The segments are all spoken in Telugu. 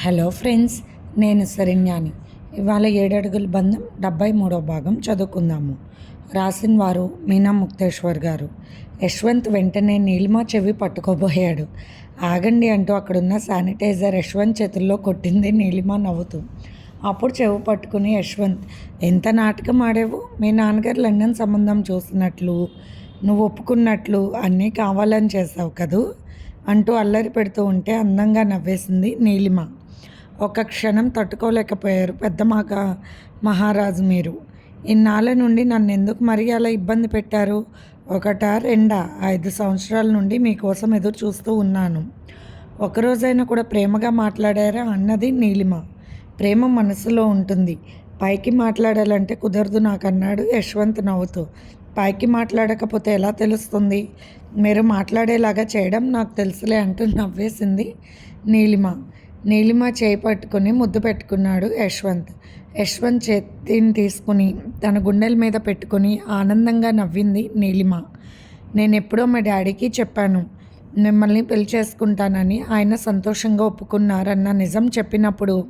హలో ఫ్రెండ్స్ నేను శరణ్యాని. ఇవాళ ఏడడుగుల బంధం డెబ్బై మూడో భాగం చదువుకుందాము. రాసిన వారు మీనా ముక్తేశ్వర్ గారు. యశ్వంత్ వెంటనే నీలిమా చెవి పట్టుకోబోయాడు. ఆగండి అంటూ అక్కడున్న శానిటైజర్ యశ్వంత్ చేతుల్లో కొట్టింది నీలిమా నవ్వుతూ. అప్పుడు చెవి పట్టుకుని యశ్వంత్ ఎంత నాటకం ఆడేవు? మీ నాన్నగారు లండన్ సంబంధం చూసినట్లు నువ్వు ఒప్పుకున్నట్లు అన్నీ కావాలని చేసావు కదూ? అంటూ అల్లరి పెడుతూ ఉంటే అందంగా నవ్వేసింది నీలిమ. ఒక క్షణం తట్టుకోలేకపోయారు పెద్ద మాక మహారాజు మీరు. ఇన్నాళ్ళ నుండి నన్ను ఎందుకు మరి అలా ఇబ్బంది పెట్టారు? ఒకటా రెండా? ఐదు సంవత్సరాల నుండి మీకోసం ఎదురు చూస్తూ ఉన్నాను. ఒకరోజైనా కూడా ప్రేమగా మాట్లాడారా అన్నది నీలిమ. ప్రేమ మనసులో ఉంటుంది. పైకి మాట్లాడాలంటే కుదరదు నాకు అన్నాడు యశ్వంత్ నవ్వుతూ. పైకి మాట్లాడకపోతే ఎలా తెలుస్తుంది? మీరు మాట్లాడేలాగా చేయడం నాకు తెలుసులే అంటూ నవ్వేసింది నీలిమ. నీలిమ చేయి పట్టుకుని ముద్దు పెట్టుకున్నాడు యశ్వంత్. యశ్వంత్ చేతిని తీసుకుని తన గుండెల మీద పెట్టుకుని ఆనందంగా నవ్వింది నీలిమ. నేను ఎప్పుడో మా డాడీకి చెప్పాను మిమ్మల్ని పెళ్ళి చేసుకుంటానని ఆయన సంతోషంగా ఒప్పుకున్నారన్న నిజం చెప్పినప్పుడు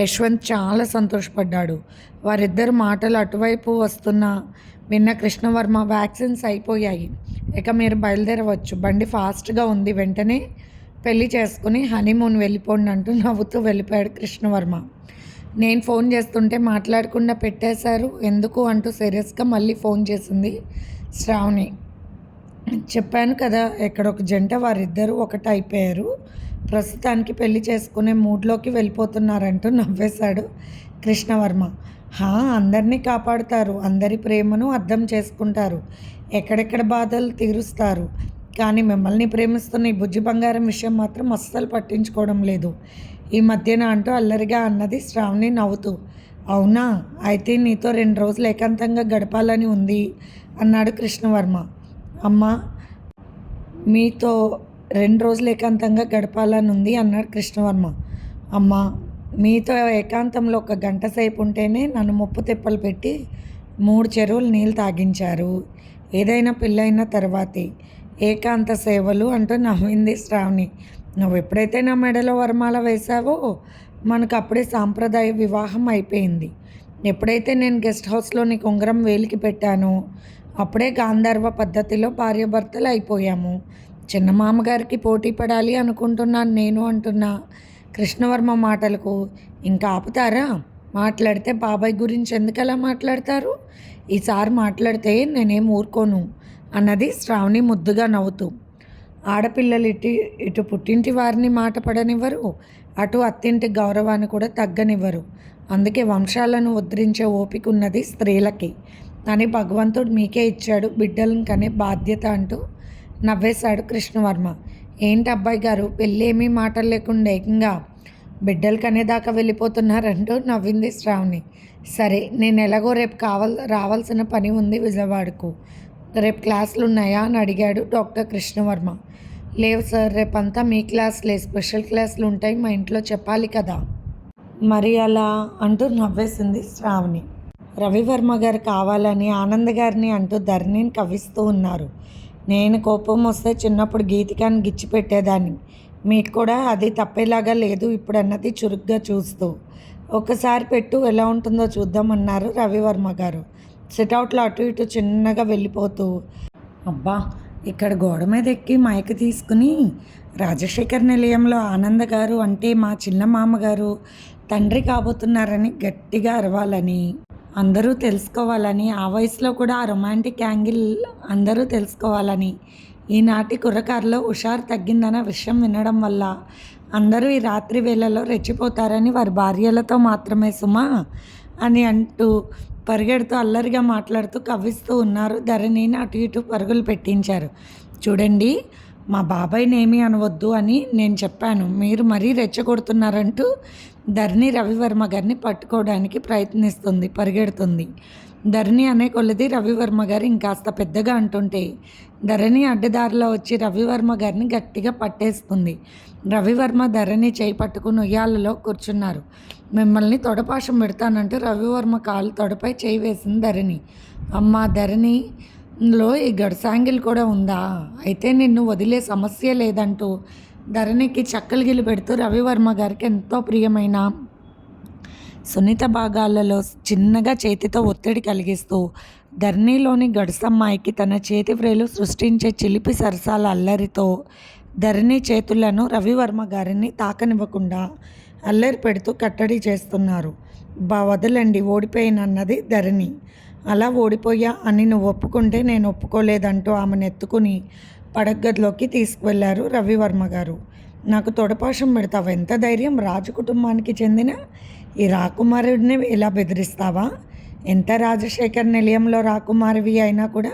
యశ్వంత్ చాలా సంతోషపడ్డాడు. వారిద్దరు మాటలు అటువైపు వస్తున్న విన్న కృష్ణవర్మ వ్యాక్సిన్స్ అయిపోయాయి ఇక మీరు బయలుదేరవచ్చు బండి ఫాస్ట్గా ఉంది వెంటనే పెళ్ళి చేసుకుని హనీమూన్ వెళ్ళిపోండి అంటూ నవ్వుతూ వెళ్ళిపోయాడు కృష్ణవర్మ. నేను ఫోన్ చేస్తుంటే మాట్లాడకుండా పెట్టేశారు. ఎందుకు అంటూ సీరియస్గా మళ్ళీ ఫోన్ చేసింది శ్రావణి. చెప్పాను కదా ఇక్కడ ఒక జంట వారిద్దరూ ఒకటి అయిపోయారు. ప్రస్తుతానికి పెళ్ళి చేసుకునే మూడ్లోకి వెళ్ళిపోతున్నారంటూ నవ్వేశాడు కృష్ణవర్మ. హా అందరినీ కాపాడుతారు. అందరి ప్రేమను అర్థం చేసుకుంటారు. ఎక్కడెక్కడ బాధలు తీరుస్తారు. కానీ మిమ్మల్ని ప్రేమిస్తున్న ఈ బుజ్జి బంగారం విషయం మాత్రం అస్సలు పట్టించుకోవడం లేదు. ఈ మధ్యన అంటూ అల్లరిగా అన్నది శ్రావణి నవ్వుతూ అవునా? అయితే నీతో రెండు రోజులు ఏకాంతంగా గడపాలని ఉంది అన్నాడు కృష్ణవర్మ. అమ్మ మీతో రెండు రోజులు ఏకాంతంగా గడపాలని ఉంది అన్నాడు కృష్ణవర్మ. అమ్మ మీతో ఏకాంతంలో ఒక గంట సేపు ఉంటేనే నన్ను ముప్పు తిప్పలు పెట్టి మూడు చెరువులు నీళ్ళు తాగించారు. ఏదైనా పెళ్ళైన తర్వాతే. ఏకాంత సేవలు అంటూ నవ్వింది శ్రావణి. నువ్వు ఎప్పుడైతే నా మెడలో వరమాల వేశావో మనకు అప్పుడే సాంప్రదాయ వివాహం అయిపోయింది. ఎప్పుడైతే నేను గెస్ట్ హౌస్లో నీకు ఉంగరం వేలికి పెట్టానో అప్పుడే గాంధర్వ పద్ధతిలో భార్యాభర్తలు అయిపోయాము. చిన్న మామగారికి పోటీ పడాలి అనుకుంటున్నాను నేను అంటున్నా కృష్ణవర్మ మాటలకు. ఇంకా ఆపుతారా? మాట్లాడితే బాబాయ్ గురించి ఎందుకలా మాట్లాడతారు? ఈసారి మాట్లాడితే నేనేం ఊరుకోను. అన్నది శ్రావణి ముద్దుగా నవ్వుతూ. ఆడపిల్లలు ఇటు ఇటు పుట్టింటి వారిని మాట పడనివ్వరు అటు అత్తింటి గౌరవాన్ని కూడా తగ్గనివ్వరు. అందుకే వంశాలను ఉద్ధరించే ఓపిక ఉన్నది స్త్రీలకి. అని భగవంతుడు మీకే ఇచ్చాడు బిడ్డలను కనే బాధ్యత అంటూ నవ్వేశాడు కృష్ణవర్మ. ఏంటి అబ్బాయి గారు పెళ్ళి ఏమీ మాటలు లేకుండా ఏకంగా బిడ్డలు కనేదాకా వెళ్ళిపోతున్నారంటూ నవ్వింది శ్రావణి. సరే నేను ఎలాగో రేపు కావాల్ రావాల్సిన పని ఉంది విజయవాడకు. రేపు క్లాసులు ఉన్నాయా అని అడిగాడు డాక్టర్ కృష్ణవర్మ. లేవు సార్ రేపంతా మీ క్లాసులే స్పెషల్ క్లాసులు ఉంటాయి మా ఇంట్లో చెప్పాలి కదా. మరి అలా అంటూ నవ్వేసింది శ్రావణి. రవివర్మ గారు కావాలని ఆనంద్ గారిని అంటూ ధరణిని కవ్విస్తూ ఉన్నారు. నేను కోపం వస్తే చిన్నప్పుడు గీతికాన్ని గిచ్చిపెట్టేదాన్ని మీకు కూడా అది తప్పేలాగా లేదు ఇప్పుడు అన్నది చురుగ్గా చూస్తూ. ఒకసారి పెట్టు ఎలా ఉంటుందో చూద్దామన్నారు రవివర్మ గారు. సిట్అవుట్లో అటు ఇటు చిన్నగా వెళ్ళిపోతూ అబ్బా ఇక్కడ గోడ మీద ఎక్కి మైక్ తీసుకుని రాజశేఖర్ నిలయంలో ఆనంద గారు అంటే మా చిన్న మామగారు తండ్రి కాబోతున్నారని గట్టిగా అరవాలని అందరూ తెలుసుకోవాలని ఆ వయసులో కూడా ఆ రొమాంటిక్ యాంగిల్ అందరూ తెలుసుకోవాలని ఈనాటి కుర్రకారులో హుషారు తగ్గిందన్న విషయం వినడం వల్ల అందరూ ఈ రాత్రి వేళలో రెచ్చిపోతారని వారి భార్యలతో మాత్రమే సుమా అని అంటూ పరిగెడుతూ అల్లరిగా మాట్లాడుతూ కవ్విస్తూ ఉన్నారు. ధరణిని అటు ఇటు పరుగులు పెట్టించారు. చూడండి మా బాబాయ్ని ఏమీ అనవద్దు అని నేను చెప్పాను. మీరు మరీ రెచ్చగొడుతున్నారంటూ ధరణి రవివర్మ గారిని పట్టుకోవడానికి ప్రయత్నిస్తుంది పరిగెడుతుంది. ధరణి అనే కొలది రవివర్మ గారు ఇంకాస్త పెద్దగా అంటుంటే ధరణి అడ్డదారిలో వచ్చి రవివర్మ గారిని గట్టిగా పట్టేస్తుంది. రవివర్మ ధరణి చేయి పట్టుకుని ఉయ్యాలలో కూర్చున్నారు. మిమ్మల్ని తొడపాశం పెడతానంటూ రవివర్మ కాలు తొడపై చేయి వేసింది ధరణి. అమ్మ ధరణిలో ఈ గడసాంగిల్ కూడా ఉందా? అయితే నిన్ను వదిలే సమస్య లేదంటూ ధరణికి చక్కలు గిలి పెడుతూ రవివర్మ గారికి ఎంతో ప్రియమైన సున్నిత భాగాలలో చిన్నగా చేతితో ఒత్తిడి కలిగిస్తూ ధరణిలోని గడుసమ్మాయికి తన చేతి వ్రేలు సృష్టించే చిలిపి సరసాల అల్లరితో ధరణి చేతులను రవివర్మ గారిని తాకనివ్వకుండా అల్లరి పెడుతూ కట్టడి చేస్తున్నారు. బా వదలండి ఓడిపోయినన్నది ధరణి. అలా ఓడిపోయా అని నువ్వు ఒప్పుకుంటే నేను ఒప్పుకోలేదంటూ ఆమెను ఎత్తుకుని పడగదిలోకి తీసుకువెళ్ళారు రవివర్మ గారు. నాకు తొడపాషం పెడతావు? ఎంత ధైర్యం? రాజు కుటుంబానికి చెందిన ఈ రాకుమారుడిని ఇలా బెదిరిస్తావా? ఎంత రాజశేఖర్ నిలయంలో రాకుమారివి అయినా కూడా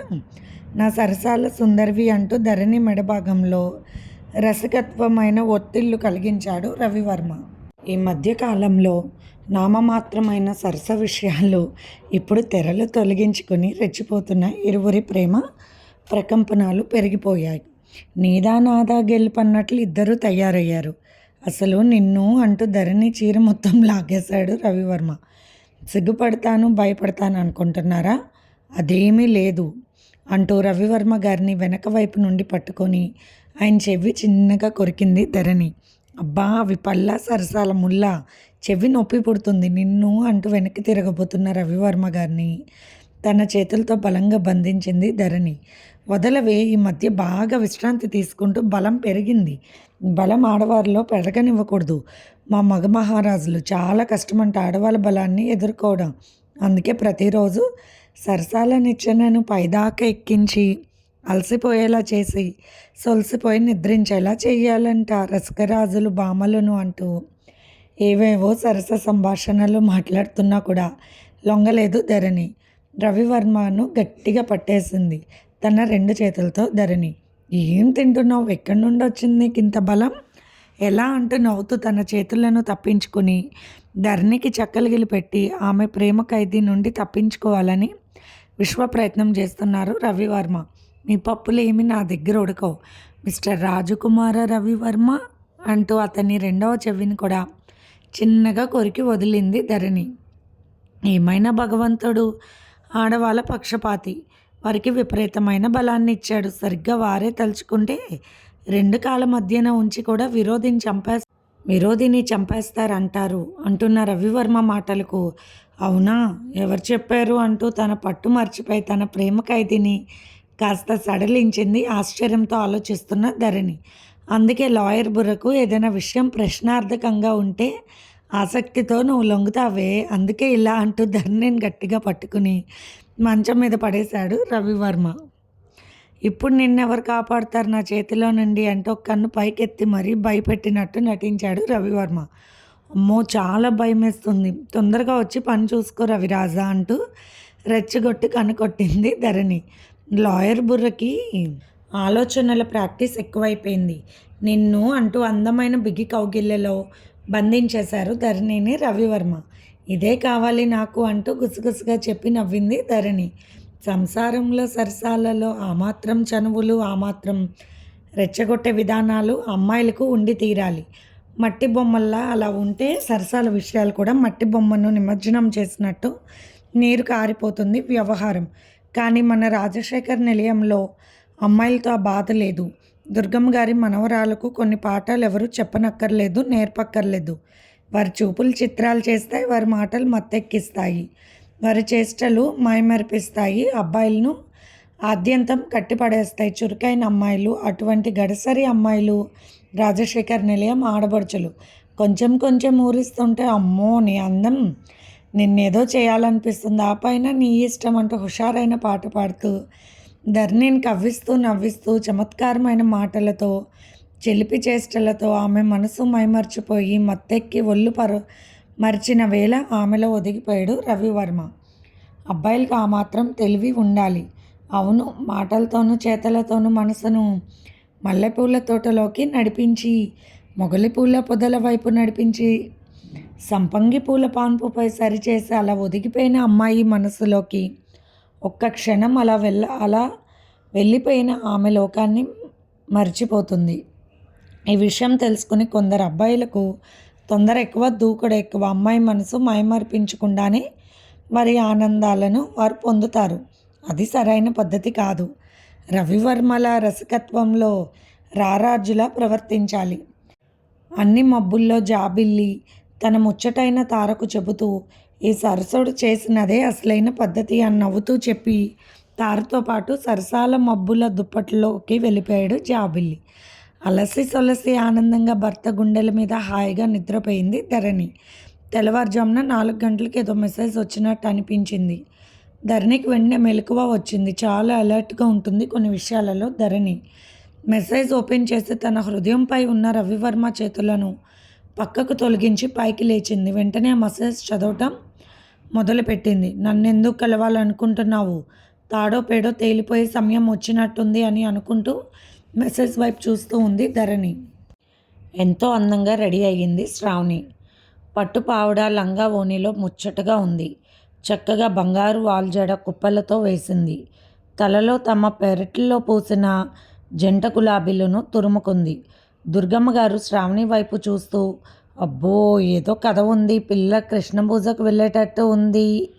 నా సరసాల సుందరివి అంటూ ధరణి మెడభాగంలో రసకత్వమైన ఒత్తిళ్ళు కలిగించాడు రవివర్మ. ఈ మధ్యకాలంలో నామమాత్రమైన సరస విషయాలు ఇప్పుడు తెరలు తొలగించుకుని రెచ్చిపోతున్న ఇరువురి ప్రేమ ప్రకంపనాలు పెరిగిపోయాయి. నీదా నాదా గెలుపన్నట్లు ఇద్దరూ తయారయ్యారు. అసలు నిన్ను అంటూ ధరణి చీర మొత్తం లాగేశాడు రవివర్మ. సిగ్గుపడతాను భయపడతాను అనుకుంటున్నారా? అదేమీ లేదు అంటూ రవివర్మ గారిని వెనక వైపు నుండి పట్టుకొని ఆయన చెవి చిన్నగా కొరికింది ధరణి. అబ్బా అవి పల్లా సరసాల ముల్ల చెవి నొప్పి పుడుతుంది నిన్ను అంటూ వెనక్కి తిరగబోతున్న రవివర్మ గారిని తన చేతులతో బలంగా బంధించింది ధరణి. వదలవే. ఈ మధ్య బాగా విశ్రాంతి తీసుకుంటూ బలం పెరిగింది. బలం ఆడవారిలో పెరగనివ్వకూడదు. మా మగ మహారాజులు చాలా కష్టమంట ఆడవాళ్ళ బలాన్ని ఎదుర్కోవడం. అందుకే ప్రతిరోజు సరసాల నిచ్చెనను పైదాకా ఎక్కించి అలసిపోయేలా చేసి సొలసిపోయి నిద్రించేలా చేయాలంట రసకరాజులు బామలను అంటూ. ఏవేవో సరస సంభాషణలు మాట్లాడుతున్నా కూడా లొంగలేదు ధరణి. రవివర్మను గట్టిగా పట్టేసింది. తన రెండు చేతులతో ధరణి ఏం తింటున్నావు? ఎక్కడి నుండి వచ్చింది నీకు ఇంత బలం? ఎలా అంటూ నవ్వుతూ తన చేతులను తప్పించుకుని ధరణికి చక్కలిగిలి పెట్టి ఆమె ప్రేమ ఖైదీ నుండి తప్పించుకోవాలని విశ్వ ప్రయత్నం చేస్తున్నారు రవివర్మ. మీ పప్పులు ఏమి నా దగ్గర ఉడకవు. మిస్టర్ రాజకుమార రవివర్మ అంటూ అతని రెండవ చెవిని కూడా చిన్నగా కొరికి వదిలింది ధరణి. ఏమైనా భగవంతుడు? ఆడవాళ్ళ పక్షపాతి. వారికి విపరీతమైన బలాన్ని ఇచ్చాడు. సరిగ్గా వారే తలుచుకుంటే రెండు కాల మధ్యన ఉంచి కూడా విరోధిని చంపే విరోధిని చంపేస్తారంటారు అంటున్న రవివర్మ మాటలకు. అవునా? ఎవరు చెప్పారు అంటూ తన పట్టు మర్చిపోయి తన ప్రేమ ఖైదీని కాస్త సడలించింది ఆశ్చర్యంతో ఆలోచిస్తున్న ధరణి. అందుకే లాయర్ బుర్రకు ఏదైనా విషయం ప్రశ్నార్థకంగా ఉంటే ఆసక్తితో నువ్వు లొంగుతావే అందుకే ఇలా అంటూ ధరణిని గట్టిగా పట్టుకుని మంచం మీద పడేశాడు రవివర్మ. ఇప్పుడు నిన్నెవరు కాపాడుతారు నా చేతిలో నుండి? అంటే ఒక కన్ను పైకెత్తి మరీ భయపెట్టినట్టు నటించాడు రవివర్మ. అమ్మో చాలా భయం వేస్తుంది తొందరగా వచ్చి పని చూసుకో రవిరాజా అంటూ రెచ్చగొట్టి కనుకొట్టింది ధరణి. లాయర్ బుర్రకి ఆలోచనల ప్రాక్టీస్ ఎక్కువైపోయింది. నిన్ను అంటూ అందమైన బిగి కౌగిళ్ళలో బంధించేశారు ధరణిని రవివర్మ. ఇదే కావాలి నాకు అంటూ గుసగుసగా చెప్పి నవ్వింది ధరణి. సంసారంలో సరసాలలో ఆ మాత్రం చనువులు ఆ మాత్రం రెచ్చగొట్టే విధానాలు అమ్మాయిలకు ఉండి తీరాలి. మట్టి బొమ్మల్లా అలా ఉంటే సరసాల విషయాలు కూడా మట్టి బొమ్మను నిమజ్జనం చేసినట్టు నీరు కారిపోతుంది వ్యవహారం. కానీ మన రాజశేఖర్ నిలయంలో అమ్మాయిలతో ఆ బాధ లేదు. దుర్గమ్మ గారి మనవరాలకు కొన్ని పాఠాలు ఎవరు చెప్పనక్కర్లేదు నేర్పక్కర్లేదు. వారి చూపులు చిత్రాలు చేస్తాయి వారి మాటలు మత్తెక్కిస్తాయి. వారి చేష్టలు మైమరిపిస్తాయి అబ్బాయిలను ఆద్యంతం కట్టిపడేస్తాయి. చురుకైన అమ్మాయిలు అటువంటి గడసరి అమ్మాయిలు రాజశేఖర్ నిలయం ఆడబడుచులు కొంచెం కొంచెం ఊరిస్తుంటే అమ్మో నీ అందం నిన్నేదో చేయాలనిపిస్తుంది. ఆ పైన నీ ఇష్టం అంటూ హుషారైన పాట పాడుతూ ధర్నీని కవ్విస్తూ నవ్విస్తూ చమత్కారమైన మాటలతో చెలిపి చేష్టలతో ఆమె మనసు మైమర్చిపోయి మత్తెక్కి ఒళ్ళు పరు మరిచిన వేళ ఆమెలో ఒదిగిపోయాడు రవివర్మ. అబ్బాయిలకు ఆ మాత్రం తెలివి ఉండాలి. అవును మాటలతోనూ చేతలతోనూ మనసును మల్లెపూల తోటలోకి నడిపించి మొగలి పూల పొదల వైపు నడిపించి సంపంగి పూల పాన్పుపై సరిచేసి అలా ఒదిగిపోయిన అమ్మాయి మనసులోకి ఒక్క క్షణం అలా వెళ్ళ అలా వెళ్ళిపోయిన ఆమె లోకాన్ని మర్చిపోతుంది. ఈ విషయం తెలుసుకుని కొందరు అబ్బాయిలకు తొందర ఎక్కువ దూకుడు ఎక్కువ అమ్మాయి మనసు మైమర్పించకుండానే వారి ఆనందాలను వారు పొందుతారు. అది సరైన పద్ధతి కాదు. రవివర్మల రసకత్వంలో రారాజులా ప్రవర్తించాలి. అన్ని మబ్బుల్లో జాబిల్లి తన ముచ్చటైన తారకు చెబుతూ ఈ సరసుడు చేసినదే అసలైన పద్ధతి అని నవ్వుతూ చెప్పి తారతో పాటు సరసాల మబ్బుల దుప్పట్లోకి వెళ్ళిపోయాడు జాబిల్లి. అలసి సొలసి ఆనందంగా భర్త గుండెల మీద హాయిగా నిద్రపోయింది ధరణి. తెల్లవారుజామున నాలుగు గంటలకు ఏదో మెసేజ్ వచ్చినట్టు అనిపించింది. ధరణికి వెంటనే మెలకువ వచ్చింది. చాలా అలర్ట్గా ఉంటుంది కొన్ని విషయాలలో ధరణి. మెసేజ్ ఓపెన్ చేసి తన హృదయంపై ఉన్న రవివర్మ చేతులను పక్కకు తొలగించి పైకి లేచింది. వెంటనే ఆ మెసేజ్ చదవటం మొదలుపెట్టింది. నన్నెందుకు కలవాలనుకుంటున్నావు? తాడో పేడో తేలిపోయే సమయం వచ్చినట్టుంది అని అనుకుంటూ మెసేజ్ వైపు చూస్తూ ఉంది ధరణి. ఎంతో అందంగా రెడీ అయ్యింది శ్రావణి. పట్టు పావడ లంగా ఓణిలో ముచ్చటగా ఉంది. చక్కగా బంగారు వాల్జడ కుప్పలతో వేసింది. తలలో తమ పెరట్లో పూసిన జంట గులాబీలను తురుముకుంది. దుర్గమ్మ గారు శ్రావణి వైపు చూస్తూ అబ్బో ఏదో కథ ఉంది. పిల్ల కృష్ణ పూజకు వెళ్ళేటట్టు ఉంది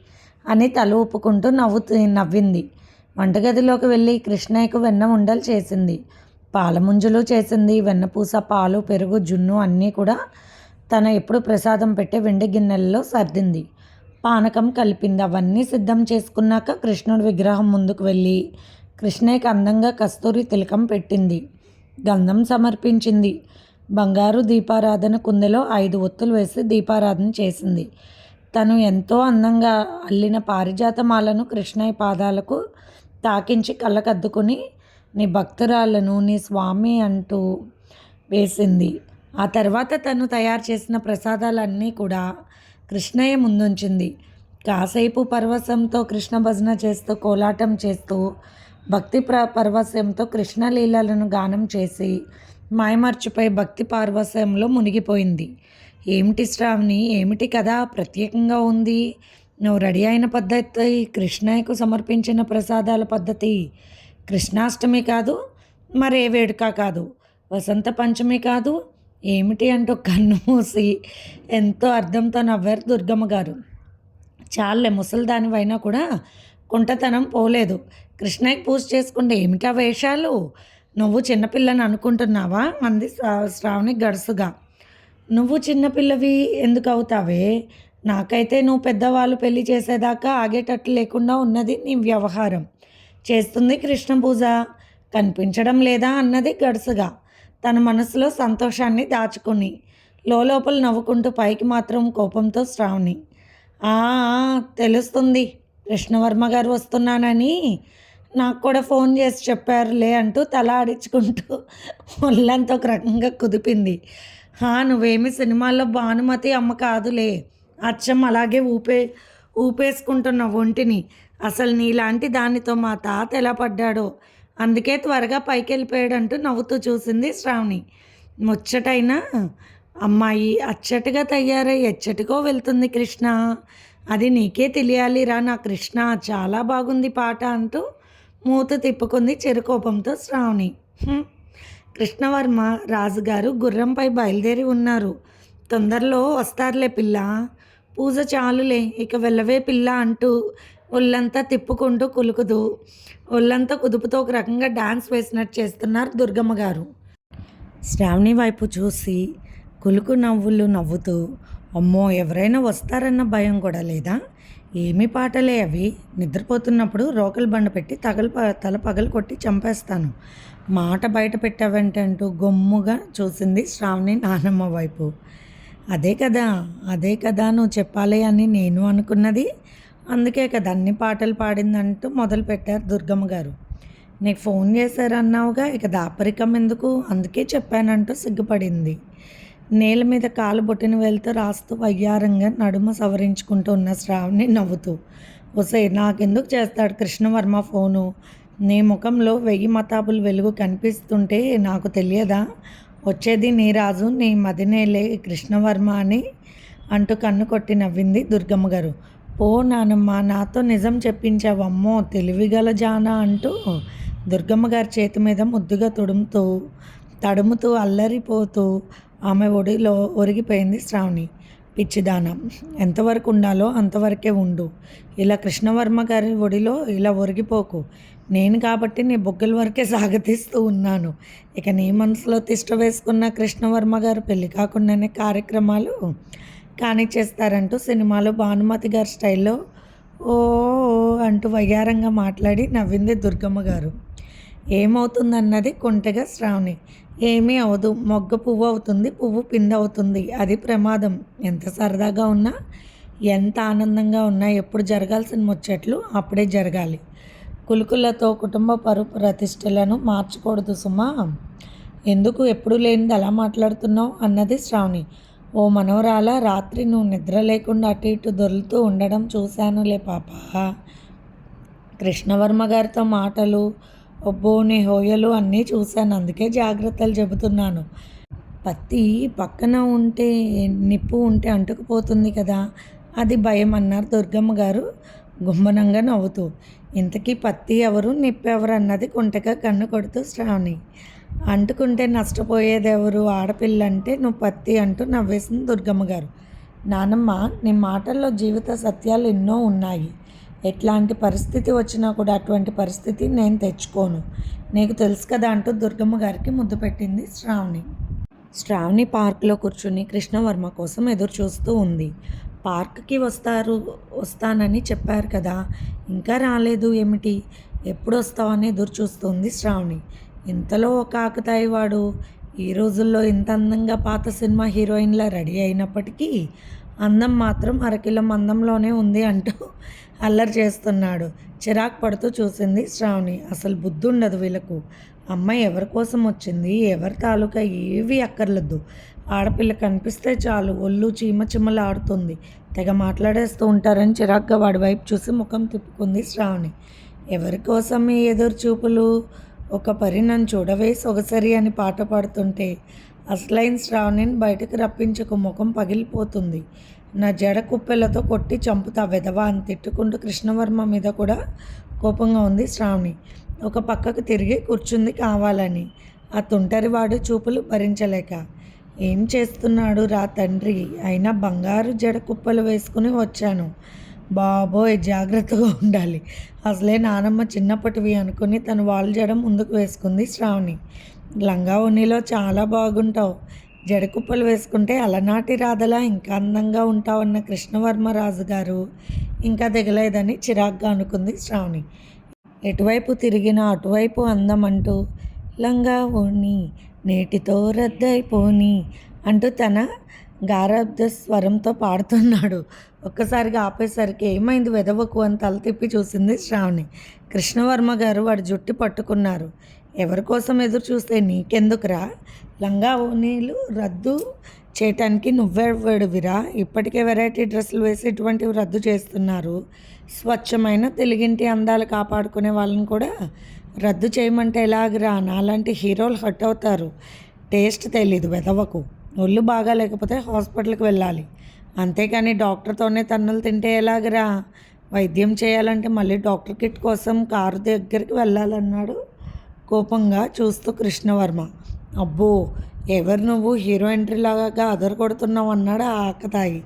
అని తల ఊపుకుంటూ నవ్వు నవ్వింది. వంటగదిలోకి వెళ్ళి కృష్ణయ్యకు వెన్న ఉండలు చేసింది. పాలముంజలు చేసింది. వెన్నపూస పాలు పెరుగు జున్ను అన్నీ కూడా తన ఎప్పుడు ప్రసాదం పెట్టే వెండి గిన్నెలలో సర్దింది. పానకం కలిపింది. అవన్నీ సిద్ధం చేసుకున్నాక కృష్ణుడి విగ్రహం ముందుకు వెళ్ళి కృష్ణయ్యకి అందంగా కస్తూరి తిలకం పెట్టింది. గంధం సమర్పించింది. బంగారు దీపారాధన కుందెలో ఐదు ఒత్తులు వేసి దీపారాధన చేసింది. తను ఎంతో అందంగా అల్లిన పారిజాతమాలను కృష్ణయ్య పాదాలకు తాకించి కళ్ళకద్దుకుని నీ భక్తురాలను నీ స్వామి అంటూ వేసింది. ఆ తర్వాత తను తయారు చేసిన ప్రసాదాలన్నీ కూడా కృష్ణయ్య ముందుంచింది. కాసేపు పర్వసంతో కృష్ణ భజన చేస్తూ కోలాటం చేస్తూ భక్తి ప్ర పరవశంతో కృష్ణలీలలను గానం చేసి మాయమర్చిపోయి భక్తి పార్వశంలో మునిగిపోయింది. ఏమిటి శ్రావణి? ఏమిటి కదా ప్రత్యేకంగా ఉంది. నువ్వు రెడీ అయిన పద్ధతి కృష్ణయ్యకు సమర్పించిన ప్రసాదాల పద్ధతి. కృష్ణాష్టమి కాదు మరే వేడుక కాదు. వసంత పంచమి కాదు ఏమిటి అంటూ కన్ను మూసి ఎంతో అర్థంతో నవ్వారు దుర్గమ్మ గారు. చాలే ముసలిదానివైనా కూడా కుంటతనం పోలేదు. కృష్ణయ్యకి పూజ చేసుకుంటే ఏమిటా వేషాలు? నువ్వు చిన్నపిల్లని అనుకుంటున్నావా? అంది శ్రావణి గడుసుగా. నువ్వు చిన్నపిల్లవి ఎందుకు అవుతావే? నాకైతే నువ్వు పెద్దవాళ్ళు పెళ్ళి చేసేదాకా ఆగేటట్లు లేకుండా ఉన్నది నీ వ్యవహారం. చేస్తుంది కృష్ణ పూజ. కనిపించడం లేదా అన్నది గడుసుగా. తన మనసులో సంతోషాన్ని దాచుకుని లోపల నవ్వుకుంటూ పైకి మాత్రం కోపంతో శ్రావణి. తెలుస్తుంది. కృష్ణవర్మ గారు వస్తున్నానని నాకు కూడా ఫోన్ చేసి చెప్పారులే అంటూ తల ఆడించుకుంటూ ఒళ్ళంతా ఒక రకంగా కుదిపింది. నువ్వేమి సినిమాల్లో భానుమతి అమ్మ కాదులే. అచ్చం అలాగే ఊపే ఊపేసుకుంటున్న ఒంటిని. అసలు నీలాంటి దానితో మా తాత ఎలా పడ్డాడో. అందుకే త్వరగా పైకి వెళ్ళిపోయాడంటూ నవ్వుతూ చూసింది శ్రావణి. ముచ్చటైనా అమ్మాయి అచ్చటిగా తయారై ఎచ్చటికో వెళ్తుంది కృష్ణ. అది నీకే తెలియాలిరా నా కృష్ణ చాలా బాగుంది పాట అంటూ మూత తిప్పుకుంది చెరుకోపంతో శ్రావణి. కృష్ణవర్మ రాజుగారు గుర్రంపై బయలుదేరి ఉన్నారు. తొందరలో వస్తారులే పిల్ల. పూజ చాలులే ఇక వెళ్ళవే పిల్ల అంటూ ఒళ్ళంతా తిప్పుకుంటూ కులుకుతూ ఒళ్ళంతా కుదుపుతో ఒక రకంగా డాన్స్ వేసినట్టు చేస్తున్నారు దుర్గమ్మ గారు. శ్రావణి వైపు చూసి కులుకు నవ్వులు నవ్వుతూ అమ్మో ఎవరైనా వస్తారన్న భయం కూడా లేదా? ఏమి పాటలే అవి. నిద్రపోతున్నప్పుడు రోకలు బండ పెట్టి తగలు తల పగలు కొట్టి చంపేస్తాను. మాట బయట పెట్టావంటంటూ గొమ్ముగా చూసింది శ్రావణి నానమ్మ వైపు. అదే కదా అదే కదా నువ్వు చెప్పాలి అని నేను అనుకున్నది. అందుకే కదా అన్ని పాటలు పాడిందంటూ మొదలు పెట్టారు దుర్గమ్మ గారు. నీకు ఫోన్ చేశారన్నావుగా ఇక దాపరికం ఎందుకు? అందుకే చెప్పానంటూ సిగ్గుపడింది. నేల మీద కాలు బొట్టిన వెళ్తూ రాస్తూ వయ్యారంగా నడుమ సవరించుకుంటూ ఉన్న శ్రావణి నవ్వుతూ ఒసే నాకెందుకు చేస్తాడు కృష్ణవర్మ ఫోను? నీ ముఖంలో వెయ్యి మతాబులు వెలుగు కనిపిస్తుంటే నాకు తెలియదా? వచ్చేది నీ రాజు నీ మదినేలే కృష్ణవర్మ అని అంటూ కన్ను కొట్టి నవ్వింది దుర్గమ్మ గారు. పో నానమ్మ నాతో నిజం చెప్పించావమ్మో తెలివిగల జానా అంటూ దుర్గమ్మ గారి చేతి మీద ముద్దుగా తుడుముతూ తడుముతూ అల్లరిపోతూ ఆమె ఒడిలో ఒరిగిపోయింది శ్రావణి. పిచ్చిదానం ఎంతవరకు ఉండాలో అంతవరకే ఉండు. ఇలా కృష్ణవర్మ గారి ఒడిలో ఇలా ఒరిగిపోకు. నేను కాబట్టి నీ బొగ్గల వరకే సాగతీస్తూ ఉన్నాను. ఇక నీ మనసులో తిష్ట వేసుకున్న కృష్ణవర్మ గారు పెళ్ళి కాకుండానే కార్యక్రమాలు కానిచ్చేస్తారంటూ సినిమాలో భానుమతి గారి స్టైల్లో ఓ అంటూ వయ్యారంగా మాట్లాడి నవ్వింది దుర్గమ్మ గారు. ఏమవుతుందన్నది కొంటెగా శ్రావణి. ఏమీ అవదు మొగ్గ పువ్వు అవుతుంది పువ్వు పింద అవుతుంది అది ప్రమాదం. ఎంత సరదాగా ఉన్నా ఎంత ఆనందంగా ఉన్నా ఎప్పుడు జరగాల్సిన ముచ్చట్లు అప్పుడే జరగాలి. కులుకులతో కుటుంబ పరు ప్రతిష్టలను మార్చకూడదు సుమా. ఎందుకు ఎప్పుడు లేనిది అలా మాట్లాడుతున్నావు? అన్నది శ్రావణి. ఓ మనవరాల రాత్రి నువ్వు నిద్ర లేకుండా అటు ఇటు దొరులుతూ ఉండడం చూశానులే పాప. కృష్ణవర్మ గారితో మాటలు ఒబ్బోని హోయలు అన్నీ చూశాను. అందుకే జాగ్రత్తలు చెబుతున్నాను. పత్తి పక్కన ఉంటే నిప్పు ఉంటే అంటుకుపోతుంది కదా? అది భయం అన్నారు దుర్గమ్మ గారు గుమ్మనంగా నవ్వుతూ. ఇంతకీ పత్తి ఎవరు నిప్పెవరు అన్నది కుంటగా కన్ను కొడుతూ శ్రావణి. అంటుకుంటే నష్టపోయేది ఎవరు ఆడపిల్ల అంటే నువ్వు పత్తి అంటూ నవ్వేసింది దుర్గమ్మ గారు. నానమ్మ నీ మాటల్లో జీవిత సత్యాలు ఎన్నో ఉన్నాయి. ఎట్లాంటి పరిస్థితి వచ్చినా కూడా అటువంటి పరిస్థితి నేను తెచ్చుకోను. నీకు తెలుసు కదా అంటూ దుర్గమ్మ గారికి ముద్దు పెట్టింది శ్రావణి. శ్రావణి పార్క్లో కూర్చుని కృష్ణవర్మ కోసం ఎదురు చూస్తూ ఉంది. పార్క్కి వస్తారు వస్తానని చెప్పారు కదా. ఇంకా రాలేదు ఏమిటి? ఎప్పుడు వస్తావని ఎదురు చూస్తుంది శ్రావణి. ఇంతలో ఒక ఆకతాయి వాడు. ఈ రోజుల్లో ఇంత అందంగా పాత సినిమా హీరోయిన్లా రెడీ అయినప్పటికీ అందం మాత్రం అరకిలో అందంలోనే ఉంది అంటూ అల్లరి చేస్తున్నాడు. చిరాకు పడుతూ చూసింది శ్రావణి. అసలు బుద్ధి ఉండదు వీళ్ళకు. అమ్మాయి ఎవరి కోసం వచ్చింది? ఎవరి తాలూకా ఏవి అక్కర్లేదు ఆడపిల్ల కనిపిస్తే చాలు ఒళ్ళు చీమ చిమ్మలాడుతుంది. తెగ మాట్లాడేస్తూ ఉంటారని చిరాగ్గా వాడి వైపు చూసి ముఖం తిప్పుకుంది శ్రావణి. ఎవరి కోసం ఈ ఎదురు చూపులు ఒక పరి నన్ను చూడవే సొగసరి అని పాట పాడుతుంటే అసలైన శ్రావణిని బయటకు రప్పించకు ముఖం పగిలిపోతుంది. నా జడ కుప్పెలతో కొట్టి చంపుతా వెధవా అని తిట్టుకుంటూ కృష్ణవర్మ మీద కూడా కోపంగా ఉంది శ్రావణి. ఒక పక్కకు తిరిగి కూర్చుంది కావాలని. ఆ తుంటరివాడు చూపులు భరించలేక. ఏం చేస్తున్నాడు రా తండ్రి? అయినా బంగారు జడ కుప్పలు వేసుకుని వచ్చాను. బాబోయ్ జాగ్రత్తగా ఉండాలి. అసలే నానమ్మ చిన్నప్పటివి అనుకుని తను వాళ్ళు జడ ముందుకు వేసుకుంది శ్రావణి. లంగా ఉన్నిలో చాలా బాగుంటావు. జడకుప్పలు వేసుకుంటే అలనాటి రాధలా ఇంకా అందంగా ఉంటావన్న కృష్ణవర్మరాజు గారు ఇంకా దిగలేదని చిరాగ్గా అనుకుంది శ్రావణి. ఎటువైపు తిరిగినా అటువైపు అందం అంటూ లంగా ఓని నేటితో రద్దయిపోని అంటూ తన గారబ్ద స్వరంతో పాడుతున్నాడు. ఒక్కసారిగా ఆపేసరికి ఏమైంది వెదవకు అని తల తిప్పి చూసింది శ్రావణి. కృష్ణవర్మ గారు వాడి జుట్టు పట్టుకున్నారు. ఎవరి కోసం ఎదురు చూస్తే నీకెందుకురా? లంగా ఓనీలు రద్దు చేయటానికి నువ్వెవడివిరా? ఇప్పటికే వెరైటీ డ్రెస్సులు వేసి ఇటువంటివి రద్దు చేస్తున్నారు. స్వచ్ఛమైన తెలుగింటి అందాలు కాపాడుకునే వాళ్ళని కూడా రద్దు చేయమంటే ఎలాగరా? నాలాంటి హీరోలు హట్ అవుతారు. టేస్ట్ తెలీదు వెదవకు. ఒళ్ళు బాగా లేకపోతే హాస్పిటల్కి వెళ్ళాలి. అంతేకాని డాక్టర్తోనే తన్నులు తింటే ఎలాగరా? వైద్యం చేయాలంటే మళ్ళీ డాక్టర్ కిట్ కోసం కారు దగ్గరికి వెళ్ళాలన్నాడు కోపంగా చూస్తూ కృష్ణవర్మ. అబ్బో ఎవరు నువ్వు హీరో ఎంట్రీ లాగా అదరు కొడుతున్నావు అన్నాడు ఆ ఆకతాయి.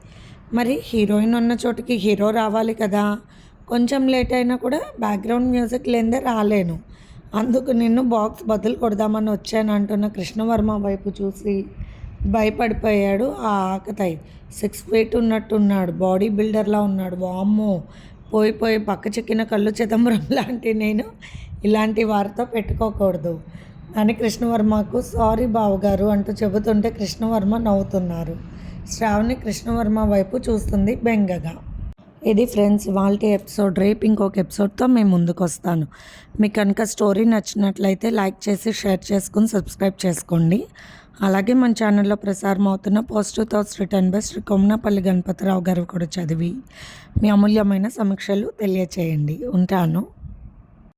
మరి హీరోయిన్ ఉన్న చోటికి హీరో రావాలి కదా? కొంచెం లేట్ అయినా కూడా బ్యాక్గ్రౌండ్ మ్యూజిక్ లేదే రాలేను. అందుకు నిన్ను బాక్స్ బదులు కొడదామని వచ్చాను అంటున్న కృష్ణవర్మ వైపు చూసి భయపడిపోయాడు ఆ ఆకతాయి సిక్స్ ఫీట్ ఉన్నట్టున్నాడు బాడీ బిల్డర్లా ఉన్నాడు. వామ్మో పోయి పోయి పక్క చెక్కిన కళ్ళు చిదంబరం లాంటి నేను ఇలాంటి వారితో పెట్టుకోకూడదు అని కృష్ణవర్మకు సారీ బావగారు అంటూ చెబుతుంటే కృష్ణవర్మ నవ్వుతున్నారు. శ్రావణి కృష్ణవర్మ వైపు చూస్తుంది బెంగగా. ఇది ఫ్రెండ్స్ వాళ్ళ ఎపిసోడ్ రేపు ఇంకొక ఎపిసోడ్తో మేము ముందుకు వస్తాను మీకు కనుక స్టోరీ నచ్చినట్లయితే లైక్ చేసి షేర్ చేసుకుని సబ్స్క్రైబ్ చేసుకోండి. అలాగే మన ఛానల్లో ప్రసారం అవుతున్న positive thoughts written by Shri Kommanapalli Ganapathi Rao garu కూడా చదివి మీ అమూల్యమైన సమీక్షలు తెలియచేయండి. ఉంటాను.